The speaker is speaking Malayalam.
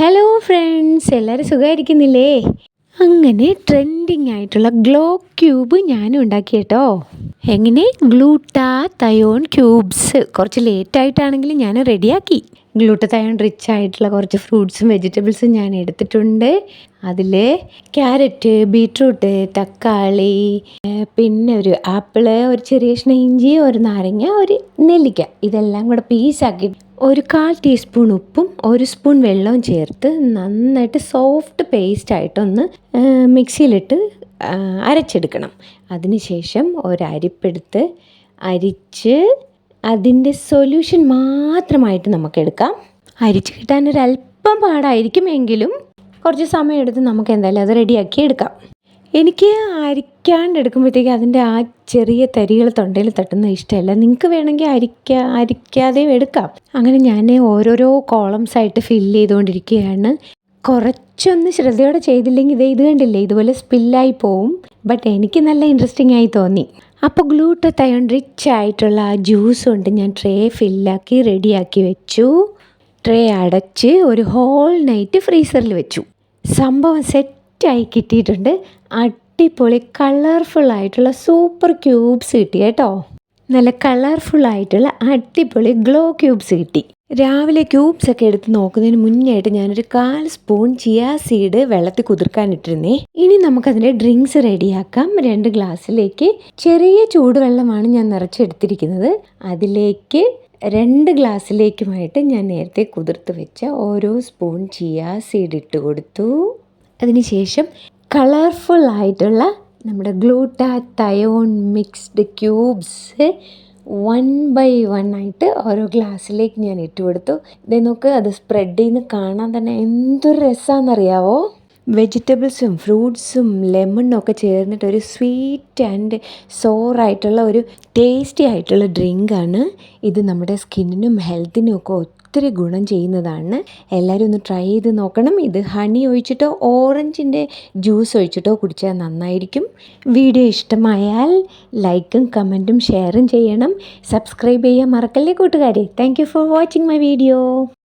ഹലോ ഫ്രണ്ട്സ് എല്ലാവരും സുഖമായിരിക്കുന്നില്ലേ? അങ്ങനെ ട്രെൻഡിങ് ആയിട്ടുള്ള ഗ്ലോ ക്യൂബ് ഞാനും ഉണ്ടാക്കി കേട്ടോ. എങ്ങനെ? ഗ്ലൂട്ടാ തയോൺ ക്യൂബ്സ് കുറച്ച് ലേറ്റ് ആയിട്ടാണെങ്കിലും ഞാൻ റെഡിയാക്കി ഗ്ലൂട്ടത്തയോൺ റിച്ച് ആയിട്ടുള്ള കുറച്ച് ഫ്രൂട്ട്സും വെജിറ്റബിൾസും ഞാൻ എടുത്തിട്ടുണ്ട്. അതിൽ ക്യാരറ്റ് ബീട്രൂട്ട് തക്കാളി പിന്നെ ഒരു ആപ്പിൾ ഒരു ചെറിയ ഇഞ്ചി ഒരു നാരങ്ങ ഒരു നെല്ലിക്ക. ഇതെല്ലാം കൂടെ പീസാക്കി ഒരു കാൽ ടീസ്പൂൺ ഉപ്പും ഒരു സ്പൂൺ വെള്ളവും ചേർത്ത് നന്നായിട്ട് സോഫ്റ്റ് പേസ്റ്റ് ആയിട്ടൊന്ന് മിക്സിയിലിട്ട് അരച്ചെടുക്കണം. അതിനുശേഷം ഒരരിപ്പെടുത്ത് അരിച്ച് അതിന്റെ സൊല്യൂഷൻ മാത്രമായിട്ട് നമുക്കെടുക്കാം. അരിച്ച് കിട്ടാൻ ഒരല്പം പാടായിരിക്കും എങ്കിലും കുറച്ച് സമയമെടുത്ത് നമുക്ക് എന്തായാലും അത് റെഡിയാക്കി എടുക്കാം എനിക്ക് അരിക്കാണ്ട് എടുക്കുമ്പോഴത്തേക്ക് അതിന്റെ ആ ചെറിയ തരികൾ തൊണ്ടയിൽ തട്ടുന്നത് ഇഷ്ടമല്ല. നിങ്ങൾക്ക് വേണമെങ്കിൽ അരിക്കാ അരിക്കാതെയും എടുക്കാം. അങ്ങനെ ഞാൻ ഓരോരോ കോളംസ് ആയിട്ട് ഫില്ല് ചെയ്തുകൊണ്ടിരിക്കുകയാണ്. കുറച്ചൊന്ന് ശ്രദ്ധയോടെ ചെയ്തില്ലെങ്കിൽ ഇതേ ഇത് കണ്ടില്ലേ ഇതുപോലെ സ്പില്ലായി പോവും. ബട്ട് എനിക്ക് നല്ല ഇൻട്രസ്റ്റിംഗ് ആയി തോന്നി. അപ്പോൾ ഗ്ലൂട്ടത്തയോൺ റിച്ച് ആയിട്ടുള്ള ആ ജ്യൂസ് കൊണ്ട് ഞാൻ ട്രേ ഫില്ലാക്കി റെഡിയാക്കി വെച്ചു. ട്രേ അടച്ച് ഒരു ഹോൾ നൈറ്റ് ഫ്രീസറിൽ വെച്ചു. സംഭവം സെറ്റായി കിട്ടിയിട്ടുണ്ട്. അടിപൊളി കളർഫുൾ ആയിട്ടുള്ള സൂപ്പർ ക്യൂബ്സ് കിട്ടി കേട്ടോ. നല്ല കളർഫുൾ ആയിട്ടുള്ള അടിപൊളി ഗ്ലോ ക്യൂബ്സ് കിട്ടി. രാവിലെ ക്യൂബ്സ് ഒക്കെ എടുത്ത് നോക്കുന്നതിന് മുന്നേ ആയിട്ട് ഞാനൊരു കാൽ സ്പൂൺ ചിയാ സീഡ് വെള്ളത്തിൽ കുതിർക്കാനിട്ടിരുന്നേ ഇനി നമുക്കതിന്റെ ഡ്രിങ്ക്സ് റെഡിയാക്കാം. രണ്ട് ഗ്ലാസ്സിലേക്ക് ചെറിയ ചൂടുവെള്ളമാണ് ഞാൻ നിറച്ചെടുത്തിരിക്കുന്നത്. അതിലേക്ക് രണ്ട് ഗ്ലാസ്സിലേക്കുമായിട്ട് ഞാൻ നേരത്തെ കുതിർത്ത് വെച്ച ഓരോ സ്പൂൺ ചിയാ സീഡ് ഇട്ട് കൊടുത്തു. അതിനുശേഷം കളർഫുൾ ആയിട്ടുള്ള നമ്മുടെ glutathione mixed cubes one by one ആയിട്ട് ഓരോ ഗ്ലാസ്സിലേക്ക് ഞാൻ ഇട്ട് കൊടുത്തു. ഇതേ നോക്ക് അത് സ്പ്രെഡ് ചെയ്യുന്ന കാണാൻ തന്നെ എന്തൊരു രസമാണെന്നറിയാവോ വെജിറ്റബിൾസും ഫ്രൂട്ട്സും ലെമണും ഒക്കെ ചേർന്നിട്ട് ഒരു സ്വീറ്റ് ആൻഡ് സോറായിട്ടുള്ള ഒരു ടേസ്റ്റി ആയിട്ടുള്ള ഡ്രിങ്കാണ്. ഇത് നമ്മുടെ സ്കിന്നിനും ഹെൽത്തിനും ഒക്കെ ഒത്തിരി ഗുണം ചെയ്യുന്നതാണ്. എല്ലാവരും ഒന്ന് ട്രൈ ചെയ്ത് നോക്കണം. ഇത് ഹണി ഒഴിച്ചിട്ടോ ഓറഞ്ചിന്റെ ജ്യൂസ് ഒഴിച്ചിട്ടോ കുടിച്ചാൽ നന്നായിരിക്കും. വീഡിയോ ഇഷ്ടമായാൽ ലൈക്കും കമന്റും ഷെയറും ചെയ്യണം. സബ്സ്ക്രൈബ് ചെയ്യാൻ മറക്കല്ലേ കൂട്ടുകാരെ. Thank for watching my video